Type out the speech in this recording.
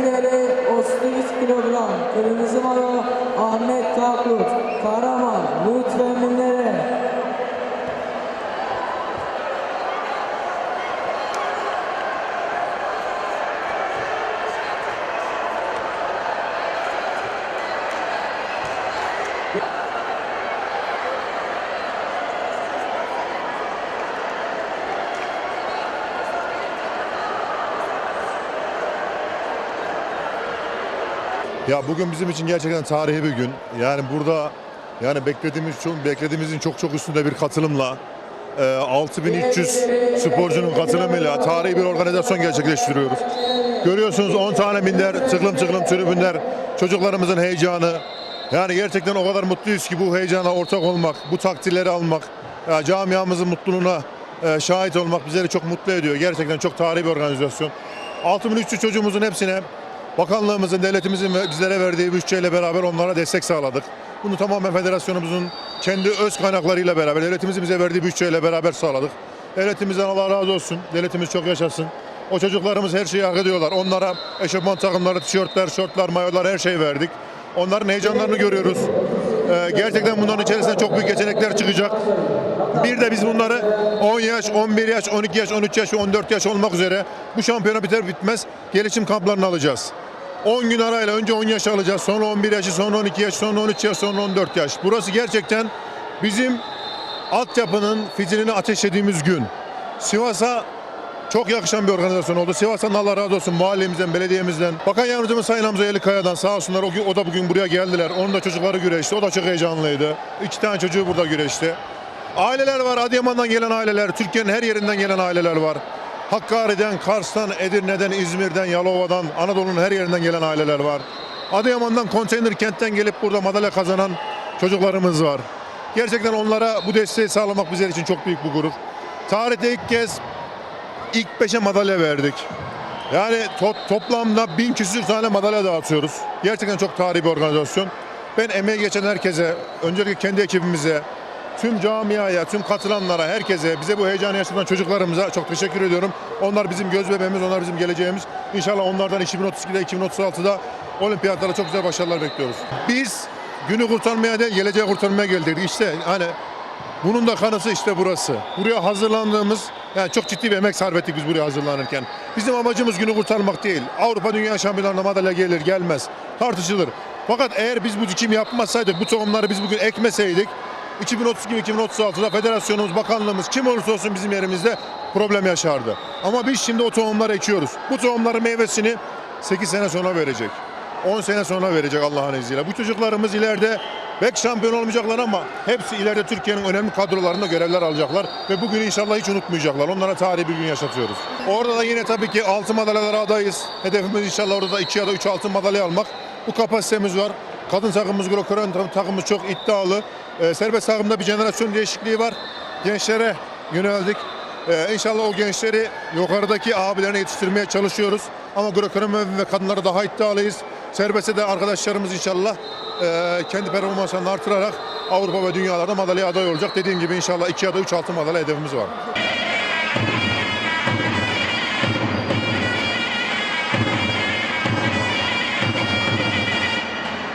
TL 38 kilogram. Kırmızı mayo Ahmet Takut. Karaman lütfen minlere. Ya bugün bizim için gerçekten tarihi bir gün. Yani burada yani beklediğimiz çok beklediğimizin çok çok üstünde bir katılımla e, 6300 sporcunun katılımıyla tarihi bir organizasyon gerçekleştiriyoruz. Görüyorsunuz 10 tane minder tıklım tıklım tribünler çocuklarımızın heyecanı. Yani gerçekten o kadar mutluyuz ki bu heyecana ortak olmak, bu takdirleri almak, ya camiamızın mutluluğuna e, şahit olmak bizleri çok mutlu ediyor. Gerçekten çok tarihi bir organizasyon. 6300 çocuğumuzun hepsine Bakanlığımızın, devletimizin ve bizlere verdiği bütçeyle beraber onlara destek sağladık. Bunu tamamen federasyonumuzun kendi öz kaynaklarıyla beraber, devletimizin bize verdiği bütçeyle beraber sağladık. Devletimizden Allah razı olsun. Devletimiz çok yaşasın. O çocuklarımız her şeyi hak ediyorlar. Onlara eşofman takımları, tişörtler, şortlar, mayolar her şeyi verdik. Onların heyecanlarını görüyoruz. Ee, gerçekten bunların içerisinde çok büyük yetenekler çıkacak. Bir de biz bunları 10 yaş, 11 yaş, 12 yaş, 13 yaş ve 14 yaş olmak üzere bu şampiyona biter bitmez gelişim kamplarını alacağız. 10 gün arayla önce 10 yaş alacağız, sonra 11 yaşı, sonra 12 yaş, sonra 13 yaş, sonra 14 yaş. Burası gerçekten bizim altyapının fitilini ateşlediğimiz gün. Sivas'a çok yakışan bir organizasyon oldu. Sivas'tan Allah razı olsun mahallemizden, belediyemizden. Bakan Yardımcımız Sayın Hamza Yelikaya'dan sağ olsunlar. O, o da bugün buraya geldiler. Onun da çocukları güreşti. O da çok heyecanlıydı. İki tane çocuğu burada güreşti. Aileler var. Adıyaman'dan gelen aileler. Türkiye'nin her yerinden gelen aileler var. Hakkari'den, Kars'tan, Edirne'den, İzmir'den, Yalova'dan, Anadolu'nun her yerinden gelen aileler var. Adıyaman'dan, konteyner kentten gelip burada madalya kazanan çocuklarımız var. Gerçekten onlara bu desteği sağlamak bizler için çok büyük bir gurur. Tarihte ilk kez ilk beşe madalya verdik. Yani to- toplamda bin küsür tane madalya dağıtıyoruz. Gerçekten çok tarihi bir organizasyon. Ben emeği geçen herkese, öncelikle kendi ekibimize, tüm camiaya, tüm katılanlara, herkese, bize bu heyecanı yaşatan çocuklarımıza çok teşekkür ediyorum. Onlar bizim göz bebeğimiz, onlar bizim geleceğimiz. İnşallah onlardan 2032'de, 2036'da olimpiyatlara çok güzel başarılar bekliyoruz. Biz günü kurtarmaya değil, geleceği kurtarmaya geldik. İşte hani bunun da kanısı işte burası. Buraya hazırlandığımız, yani çok ciddi bir emek sarf ettik biz buraya hazırlanırken. Bizim amacımız günü kurtarmak değil. Avrupa Dünya Şampiyonlarına madalya gelir gelmez tartışılır. Fakat eğer biz bu dikim yapmasaydık, bu tohumları biz bugün ekmeseydik 2032-2036'da federasyonumuz, bakanlığımız kim olursa olsun bizim yerimizde problem yaşardı. Ama biz şimdi o tohumları ekiyoruz. Bu tohumların meyvesini 8 sene sonra verecek. 10 sene sonra verecek Allah'ın izniyle. Bu çocuklarımız ileride belki şampiyon olmayacaklar ama hepsi ileride Türkiye'nin önemli kadrolarında görevler alacaklar ve bugünü inşallah hiç unutmayacaklar. Onlara tarihi bir gün yaşatıyoruz. Orada da yine tabii ki altın madalyalara adayız. Hedefimiz inşallah orada da 2 ya da 3 altın madalya almak. Bu kapasitemiz var. Kadın takımımız, Grokoran takımımız çok iddialı. Ee, serbest takımda bir jenerasyon değişikliği var. Gençlere yöneldik. Ee, inşallah o gençleri yukarıdaki abilerine yetiştirmeye çalışıyoruz. Ama Greco-Roman ve kadınları daha iddialıyız. Serbestte de arkadaşlarımız inşallah e, kendi performanslarını artırarak Avrupa ve dünyalarda madalya aday olacak. Dediğim gibi inşallah 2 ya da 3 altın madalya hedefimiz var.